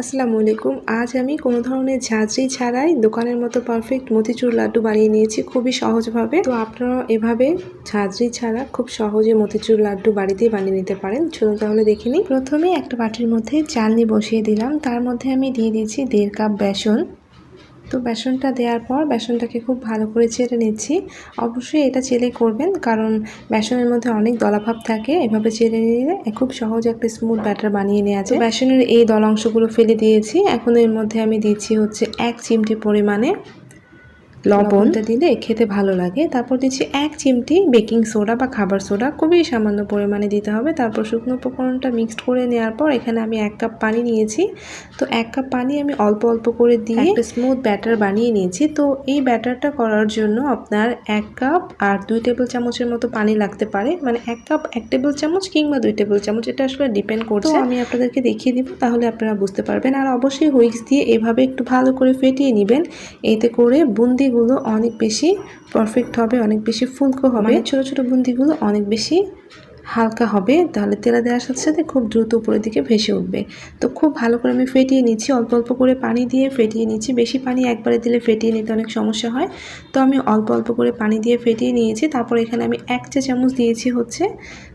আসসালামু আলাইকুম। আজ আমি কোনো ধরনের ঝাঁঝরি ছাড়াই দোকানের মতো পারফেক্ট মতিচুর লাড্ডু বানিয়ে নিয়েছি খুবই সহজভাবে। তো আপনারা এভাবে ঝাঁঝরি ছাড়া খুব সহজে মতিচুর লাড্ডু বাড়িতেই বানিয়ে নিতে পারেন। চলুন তাহলে দেখে নিই। প্রথমে একটা বাটির মধ্যে চালনি বসিয়ে দিলাম। তার মধ্যে আমি দিয়ে দিয়েছি দেড় কাপ বেসন। তো বেসনটা দেওয়ার পর বেসনটাকে খুব ভালো করে চেড়ে নিচ্ছি। অবশ্যই এটা চেলে করবেন, কারণ বেসনের মধ্যে অনেক দলাভাব থাকে। এভাবে চেড়ে নিলে খুব সহজ একটা স্মুথ ব্যাটার বানিয়ে নেওয়া যায়। বেসনের এই দল অংশগুলো ফেলে দিয়েছি। এখন এর মধ্যে আমি দিচ্ছি হচ্ছে এক চিমটি পরিমাণে লবণটা দিলে খেতে ভালো লাগে। তারপর দিচ্ছি এক চিমটি বেকিং সোডা বা খাবার সোডা। খুবই সামান্য পরিমাণে দিতে হবে। তারপর শুকনো উপকরণটা মিক্সড করে নেওয়ার পর এখানে আমি এক কাপ পানি নিয়েছি। তো এক কাপ পানি আমি অল্প অল্প করে দিয়ে একটা স্মুথ ব্যাটার বানিয়ে নিয়েছি। তো এই ব্যাটারটা করার জন্য আপনার এক কাপ আর দুই টেবিল চামচের মতো পানি লাগতে পারে। মানে এক কাপ এক টেবিল চামচ কিংবা দুই টেবিল চামচ এটা আসলে ডিপেন্ড করছে। আমি আপনাদেরকে দেখিয়ে দিব তাহলে আপনারা বুঝতে পারবেন। আর অবশ্যই হুইক্স দিয়ে এভাবে একটু ভালো করে ফেটিয়ে নেবেন। এতে করে বুন্দি বুন্দিগুলো অনেক বেশি পারফেক্ট হবে, অনেক বেশি ফুলকো হবে। ছোট ছোট বুন্দিগুলো অনেক বেশি হালকা হবে, তাহলে তেলা দেওয়ার সাথে সাথে খুব দ্রুত উপরের দিকে ভেসে উঠবে। তো খুব ভালো করে আমি ফেটিয়ে নিচ্ছি, অল্প অল্প করে পানি দিয়ে ফেটিয়ে নিচ্ছি। বেশি পানি একবারে দিলে ফেটিয়ে নিতে অনেক সমস্যা হয়। তো আমি অল্প অল্প করে পানি দিয়ে ফেটিয়ে নিয়েছি, তারপর এখানে আমি এক চা চামচ দিয়েছি হচ্ছে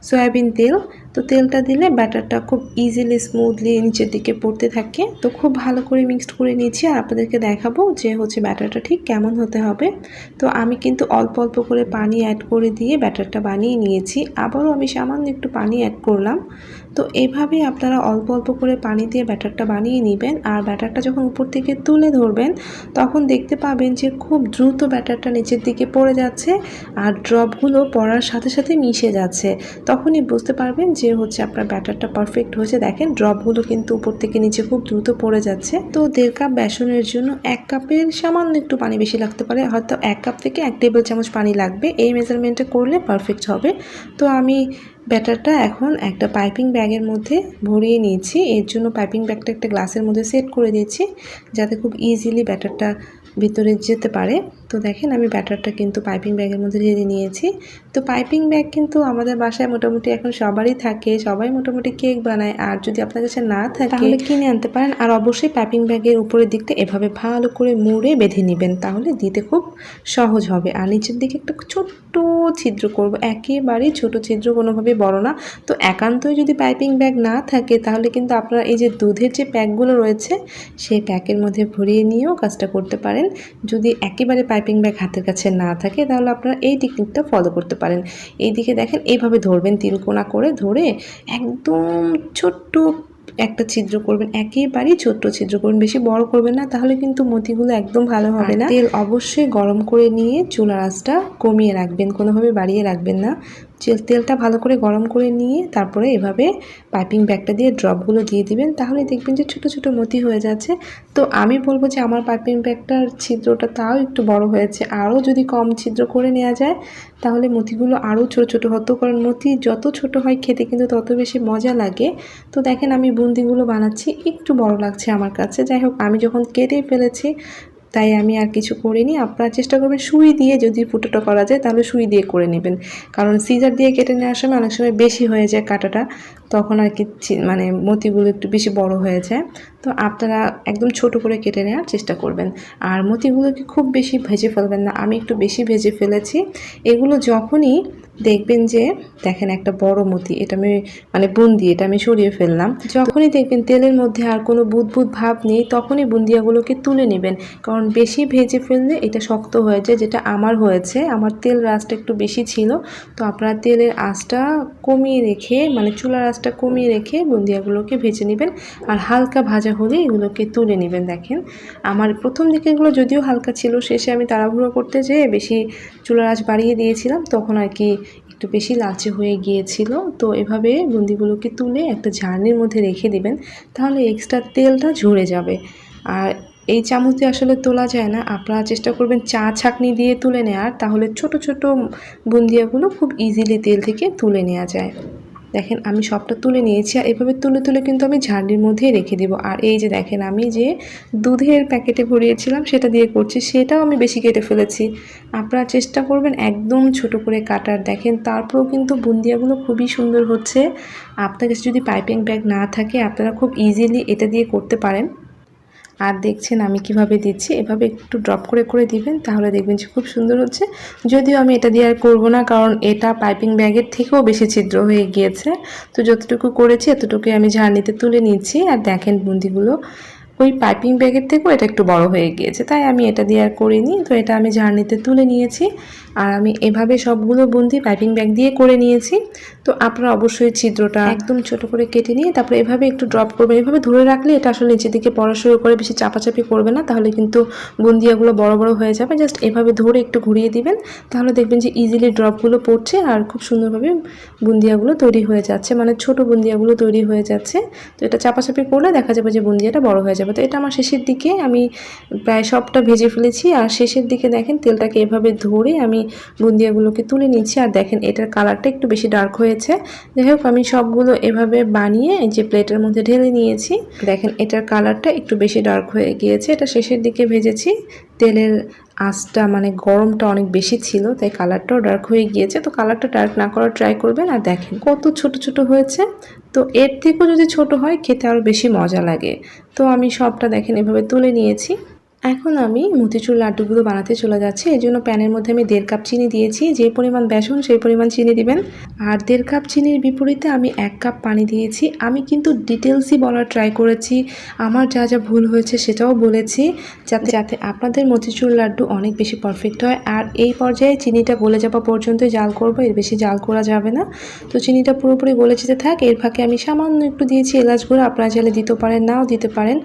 সয়াবিন তেল। তো তেলটা দিলে ব্যাটারটা খুব ইজিলি স্মুথলি নিচের দিকে পড়তে থাকে। তো খুব ভালো করে মিক্সড করে নিয়েছি আর আপনাদেরকে দেখাবো যে হচ্ছে ব্যাটারটা ঠিক কেমন হতে হবে। তো আমি কিন্তু অল্প অল্প করে পানি অ্যাড করে দিয়ে ব্যাটারটা বানিয়ে নিয়েছি। আবারও আমি সামান্য একটু পানি অ্যাড করলাম। তো এইভাবেই আপনারা অল্প অল্প করে পানি দিয়ে ব্যাটারটা বানিয়ে নেবেন আর ব্যাটারটা যখন উপর থেকে তুলে ধরবেন, তখন দেখতে পাবেন যে খুব দ্রুত ব্যাটারটা নিচের দিকে পড়ে যাচ্ছে আর ড্রপগুলো পড়ার সাথে সাথে মিশে যাচ্ছে। তখনই বুঝতে পারবেন যে হচ্ছে আপনার ব্যাটারটা পারফেক্ট হয়েছে। দেখেন ড্রপগুলো কিন্তু উপর থেকে নিচে খুব দ্রুত পড়ে যাচ্ছে। তো দেড় কাপ বেসনের জন্য এক কাপের সামান্য একটু পানি বেশি লাগতে পারে। হয়তো এক কাপ থেকে এক টেবিল চামচ পানি লাগবে। এই মেজারমেন্টটা করলে পারফেক্ট হবে। তো আমি ব্যাটারটা এখন একটা পাইপিং ব্যাগের মধ্যে ভরিয়ে নিয়েছি। এর জন্য পাইপিং ব্যাগটা একটা গ্লাসের মধ্যে সেট করে দিয়েছি, যাতে খুব ইজিলি ব্যাটারটা ভিতরে যেতে পারে। তো দেখেন আমি ব্যাটারটা কিন্তু পাইপিং ব্যাগের মধ্যে ঢেলে নিয়েছি। তো পাইপিং ব্যাগ কিন্তু আমাদের বাসায় মোটামুটি এখন সবারই থাকে, সবাই মোটামুটি কেক বানায়। আর যদি আপনার কাছে না থাকে, তাহলে কিনে আনতে পারেন। আর অবশ্যই পাইপিং ব্যাগের উপরের দিকটা এভাবে ভালো করে মুড়ে বেঁধে নেবেন, তাহলে দিতে খুব সহজ হবে। আর নিচের দিকে একটা ছোট্ট ছিদ্র করব। একেবারেই ছোট ছিদ্র কোনোভাবে বড় না। তো একান্তই যদি পাইপিং ব্যাগ না থাকে, তাহলে কিন্তু আপনারা এই যে দুধের যে প্যাকগুলো রয়েছে সেই প্যাকের মধ্যে ভরিয়ে নিয়েও কাজটা করতে পারেন। যদি একেবারে পাইপিং ব্যাগ হাতের কাছে না থাকে তাহলে আপনারা এই টেকনিকটা ফলো করতে পারেন। এইদিকে দেখেন এইভাবে ধরবেন তিলকোনা করে ধরে একদম ছোট্ট একটা ছিদ্র করবেন একেবারেই ছোট্ট ছিদ্র করবেন বেশি বড় করবেন না তাহলে কিন্তু মতিগুলো একদম ভালো হবে না। তেল অবশ্যই গরম করে নিয়ে চুলার আঁচটা কমিয়ে রাখবেন কোনোভাবে বাড়িয়ে রাখবেন না। তেলটা ভালো করে গরম করে নিয়ে তারপরে এভাবে পাইপিং ব্যাগটা দিয়ে ড্রপগুলো দিয়ে দিবেন, তাহলে দেখবেন যে ছোট ছোট মতি হয়ে যাচ্ছে। তো আমি বলব যে আমার পাইপিং ব্যাগটার ছিদ্রটা তাও একটু বড় হয়েছে। আরও যদি কম ছিদ্র করে নেওয়া যায়, তাহলে মতিগুলো আরও ছোট ছোট হতো, কারণ মতি যত ছোট হয় খেতে কিন্তু তত বেশি মজা লাগে। তো দেখেন আমি বুন্দিগুলো বানাচ্ছি, একটু বড় লাগছে আমার কাছে। যাই হোক, আমি যখন কেটে ফেলেছি তাই আমি আর কিছু করিনি। আপনারা চেষ্টা করবেন সুই দিয়ে যদি ফুটোটা করা যায়, তাহলে সুই দিয়ে করে নেবেন। কারণ সিজার দিয়ে কেটে নেওয়ার সময় অনেক সময় বেশি হয়ে যায় কাটাটা। তখন আর কি মানে মতিগুলো একটু বেশি বড় হয়েছে। তো আপনারা একদম ছোট করে কেটে নেওয়ার চেষ্টা করবেন। আর মতিগুলোকে খুব বেশি ভেজে ফেলবেন না। আমি একটু বেশি ভেজে ফেলেছি। এগুলো যখনই দেখবেন যে, দেখেন একটা বড় মতি, এটা আমি মানে বুন্দি, এটা আমি সরিয়ে ফেললাম। যখনই দেখবেন তেলের মধ্যে আর কোনো বুদবুদ ভাব নেই, তখনই বুন্দিয়াগুলোকে তুলে নেবেন। কারণ বেশি ভেজে ফেললে এটা শক্ত হয়ে যায়, যেটা আমার হয়েছে। আমার তেল রাসটা একটু বেশি ছিল। তো আপনারা তেলের আঁচটা কমিয়ে রেখে মানে চুলার আঁচটা কমিয়ে রেখে বুন্দিয়াগুলোকে ভেজে নেবেন আর হালকা ভাজা হলে এগুলোকে তুলে নেবেন, দেখেন। আমার প্রথম দিকে এগুলো যদিও হালকা ছিল, শেষে আমি তাড়াহুড়ো করতে যেয়ে বেশি চুলার আঁচ বাড়িয়ে দিয়েছিলাম, তখন আর কি একটু বেশি লাচে হয়ে গিয়েছিল। তো এভাবে বুন্দিগুলোকে তুলে একটা ঝাড়নির মধ্যে রেখে দিবেন, তাহলে এক্সট্রা তেলটা ঝরে যাবে। আর এই চামচ দিয়ে আসলে তোলা যায় না, আপনারা চেষ্টা করবেন চা ছাকনি দিয়ে তুলে নেওয়ার তাহলে ছোট ছোট বুন্দিয়াগুলো খুব ইজিলি তেল থেকে তুলে নেওয়া যায়। দেখেন, আমি সবটা তুলে নিয়েছি আর এভাবে তুলে তুলে কিন্তু আমি ঝাড়ির মধ্যেই রেখে দেবো। আর এই যে দেখেন, আমি যে দুধের প্যাকেটে ভরিয়েছিলাম, সেটা দিয়ে করছি, সেটাও আমি বেশি কেটে ফেলেছি। আপনারা চেষ্টা করবেন একদম ছোট করে কাটার। দেখেন, তারপরেও কিন্তু বুন্দিয়াগুলো খুবই সুন্দর হচ্ছে। আপনার কাছে যদি পাইপিং ব্যাগ না থাকে, আপনারা খুব ইজিলি এটা দিয়ে করতে পারেন। আর দেখছেন আমি কীভাবে দিচ্ছি? এভাবে একটু ড্রপ করে করে দিবেন, তাহলে দেখবেন যে খুব সুন্দর হচ্ছে। যদিও আমি এটা দিয়ে আর করব না, কারণ এটা পাইপিং ব্যাগের থেকেও বেশি ছিদ্র হয়ে গিয়েছে। তো যতটুকু করেছি, এতটুকুই আমি ঝাড়নিতে তুলে নিচ্ছি। আর দেখেন বুন্দিগুলো ওই পাইপিং ব্যাগের থেকেও এটা একটু বড় হয়ে গিয়েছে। তাই আমি এটা দিয়ে আর করিনি। তো এটা আমি জার্নিতে তুলে নিয়েছি। আর আমি এভাবে সবগুলো বুন্দি পাইপিং ব্যাগ দিয়ে করে নিয়েছি। তো আপনারা অবশ্যই ছিদ্রটা একদম ছোট করে কেটে নিয়ে তারপরে এভাবে একটু ড্রপ করবেন। এভাবে ধরে রাখলে এটা আসলে নিচের দিকে পড়া শুরু করে বেশি চাপাচাপি করবে না। তাহলে কিন্তু বুন্দিয়াগুলো বড় বড় হয়ে যাবে। জাস্ট এভাবে ধরে একটু ঘুরিয়ে দিবেন। তাহলে দেখবেন যে ইজিলি ড্রপগুলো পড়ছে আর খুব সুন্দরভাবে বুন্দিয়াগুলো তৈরি হয়ে যাচ্ছে। মানে ছোট বুন্দিয়াগুলো তৈরি হয়ে যাচ্ছে। তো এটা চাপাচাপি করলে দেখা যাবে যে বুন্দিয়াটা বড় হয়ে যাবে। তো এটা আমার শেষের দিকে। আমি প্রায় সবটা ভেজে ফেলেছি। আর শেষের দিকে দেখেন তেলটাকে এভাবে ধরে আমি বুন্দিয়াগুলোকে তুলে নিচ্ছি। আর দেখেন এটার কালারটা একটু বেশি ডার্ক হয়েছে। যাই হোক, আমি সবগুলো এভাবে বানিয়ে এই যে প্লেটের মধ্যে ঢেলে নিয়েছি। দেখেন এটার কালারটা একটু বেশি ডার্ক হয়ে গিয়েছে। এটা শেষের দিকে ভেজেছি। তেলের আঁচটা মানে গরমটা অনেক বেশি ছিল, তাই কালারটাও ডার্ক হয়ে গিয়েছে। তো কালারটা ডার্ক না করার ট্রাই করবেন। আর দেখেন কত ছোট ছোট হয়েছে। তো এর থেকেও যদি ছোট হয়, খেতে আরও বেশি মজা লাগে। তো আমি সবটা দেখেন, এভাবে তুলে নিয়েছি। এখন আমি মতিচুর লাড্ডুগুলো বানাতে চলে যাচ্ছি, এই জন্য প্যানের মধ্যে আমি দেড় কাপ চিনি দিয়েছি, যে পরিমাণ বেসন সেই পরিমাণ চিনি দিবেন। আর দেড় কাপ চিনির বিপরীতে আমি এক কাপ পানি দিয়েছি। আমি কিন্তু ডিটেলসই বলার ট্রাই করেছি, আমার যা যা ভুল হয়েছে সেটাও বলেছি, যাতে যাতে আপনাদের মতিচুর লাড্ডু অনেক বেশি পারফেক্ট হয়। আর এই পর্যায়ে চিনিটা গলে যাওয়া পর্যন্তই জাল করব, এর বেশি জাল করা যাবে না। তো চিনিটা পুরোপুরি গলে যেতে থাক, এর ফাঁকে আমি সামান্য একটু দিয়েছি এলাচ গুঁড়া, আপনারা চাইলে দিতে পারেন, নাও দিতে পারেন।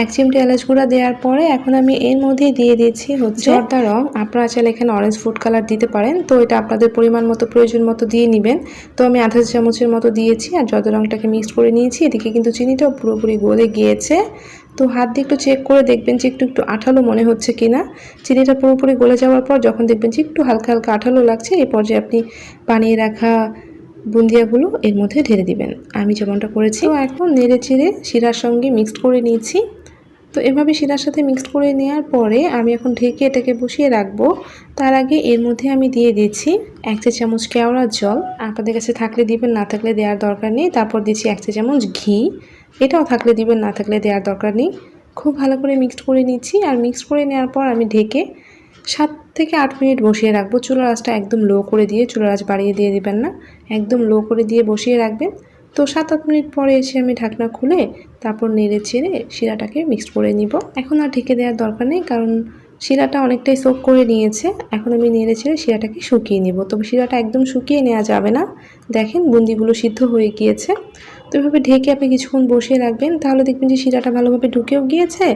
এক চিমটি এলাচ গুঁড়া দেওয়ার পরে এখন আমি এর মধ্যেই দিয়ে দিয়েছি হচ্ছে জর্দা রং আপনারা চাইলে এখানে অরেঞ্জ ফুড কালার দিতে পারেন। তো এটা আপনাদের পরিমাণ মতো প্রয়োজন মতো দিয়ে নেবেন। তো আমি আধা চামচের মতো দিয়েছি আর জর্দা রংটাকে মিক্স করে নিয়েছি এদিকে কিন্তু চিনিটাও পুরোপুরি গলে গিয়েছে। তো হাত দিয়ে একটু চেক করে দেখবেন যে একটু একটু আঠালো মনে হচ্ছে কিনা। চিনিটা পুরোপুরি গলে যাওয়ার পর যখন দেখবেন যে একটু হালকা হালকা আঠালো লাগছে এই পর্যায়ে আপনি বানিয়ে রাখা বুন্দিয়াগুলো এর মধ্যে ঢেলে দিবেন। আমি যেমনটা করেছি এখন নেড়ে চেড়ে শিরার সঙ্গে মিক্সড করে নিয়েছি। তো এভাবে শিরার সাথে মিক্সড করে নেওয়ার পরে আমি এখন ঢেকে এটাকে বসিয়ে রাখব। তার আগে এর মধ্যে আমি দিয়ে দিচ্ছি এক চা চামচ কেওড়ার জল। আপনাদের কাছে থাকলে দিবেন, না থাকলে দেওয়ার দরকার নেই। তারপর দিচ্ছি এক চা চামচ ঘি। এটাও থাকলে দিবেন, না থাকলে দেওয়ার দরকার নেই। খুব ভালো করে মিক্সড করে নিচ্ছি। আর মিক্সড করে নেওয়ার পর আমি ঢেকে সাত থেকে আট মিনিট বসিয়ে রাখব। চুলার আঁচটা একদম লো করে দিয়ে, চুলার আঁচ বাড়িয়ে দিয়ে দিবেন না। একদম লো করে দিয়ে বসিয়ে রাখবেন। তো সাত আট মিনিট পরে এসে আমি ঢাকনা খুলে তারপর নেড়ে চেড়ে শিরাটাকে মিক্সড করে নিব। এখন আর ঢেকে দেওয়ার দরকার নেই কারণ শিরাটা অনেকটাই সোক করে নিয়েছে। এখন আমি নেড়ে ছেড়ে শিরাটাকে শুকিয়ে নিব। তবে শিরাটা একদম শুকিয়ে নেওয়া যাবে না। দেখেন বুন্দিগুলো সিদ্ধ হয়ে গিয়েছে। তো এভাবে ঢেকে আপনি কিছুক্ষণ বসিয়ে রাখবেন। তাহলে দেখবেন যে শিরাটা ভালোভাবে ঢুকেও গিয়েছে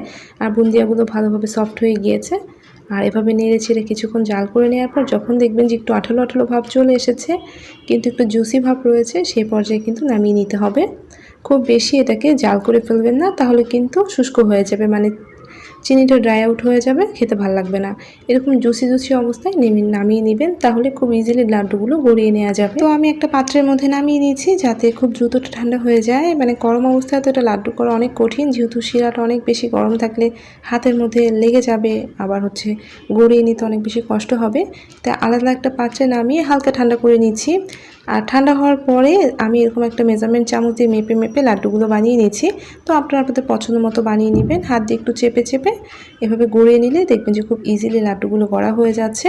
আর বুন্দিয়াগুলো ভালোভাবে সফট হয়ে গিয়েছে। আর এভাবে নেড়ে ছেড়ে কিছুক্ষণ জাল করে নেওয়ার পর যখন দেখবেন যে একটু আঠালো আঠালো ভাব চলে এসেছে, কিন্তু একটু জুসি ভাব রয়েছে, সেই পর্যায়ে কিন্তু নামিয়ে নিতে হবে। খুব বেশি এটাকে জাল করে ফেলবেন না, তাহলে কিন্তু শুষ্ক হয়ে যাবে মানে চিনিটা ড্রাই আউট হয়ে যাবে, খেতে ভালো লাগবে না। এরকম জুসি জুসি অবস্থায় নেমে নামিয়ে নেবেন, তাহলে খুব ইজিলি লাড্ডুগুলো গড়িয়ে নেওয়া যাবে। তো আমি একটা পাত্রের মধ্যে নামিয়ে নিয়েছি, যাতে খুব দ্রুত ঠান্ডা হয়ে যায়। মানে গরম অবস্থায় তো এটা লাড্ডু করা অনেক কঠিন, যেহেতু শিরাটা অনেক বেশি গরম থাকলে হাতের মধ্যে লেগে যাবে, আবার হচ্ছে গড়িয়ে নিতে অনেক বেশি কষ্ট হবে। তাই আলাদা একটা পাত্রে নামিয়ে হালকা ঠান্ডা করে নিচ্ছি। আর ঠান্ডা হওয়ার পরে আমি এরকম একটা মেজারমেন্ট চামচ দিয়ে মেপে মেপে লাড্ডুগুলো বানিয়ে নিয়েছি। তো আপনারা আপনাদের পছন্দ মতো বানিয়ে নেবেন। হাত দিয়ে একটু চেপে চেপে এভাবে গড়িয়ে নিলে দেখবেন যে খুব ইজিলি লাড্ডুগুলো গড়া হয়ে যাচ্ছে।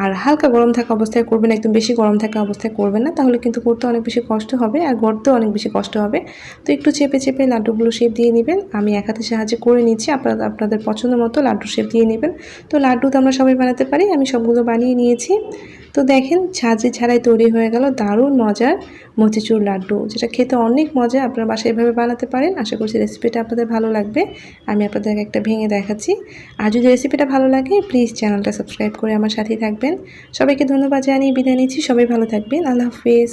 আর হালকা গরম থাকা অবস্থায় করবেন, একদম বেশি গরম থাকা অবস্থায় করবেন না। তাহলে কিন্তু করতে অনেক বেশি কষ্ট হবে আর গড়তেও অনেক বেশি কষ্ট হবে। তো একটু চেপে চেপে লাড্ডুগুলো শেপ দিয়ে নেবেন। আমি এক হাতে সাহায্যে করে নিচ্ছি। আপনারা আপনাদের পছন্দ মতো লাড্ডু শেপ দিয়ে নেবেন। তো লাড্ডু তো আমরা সবাই বানাতে পারি। আমি সবগুলো বানিয়ে নিয়েছি। তো দেখেন, ছাঁচি ছাড়াই তৈরি হয়ে গেল দারুণ মজার মতিচুর লাড্ডু, যেটা খেতে অনেক মজা। আপনারা বাসায় এভাবে বানাতে পারেন। আশা করছি রেসিপিটা আপনাদের ভালো লাগবে। আমি আপনাদেরকে একটা ভেঙে দেখাচ্ছি। আর যদি রেসিপিটা ভালো লাগে প্লিজ চ্যানেলটা সাবস্ক্রাইব করে আমার সাথেই থাকবেন। সবাইকে ধন্যবাদ জানিয়ে বিদায় নিচ্ছি। সবাই ভালো থাকবেন। আল্লাহ হাফিজ।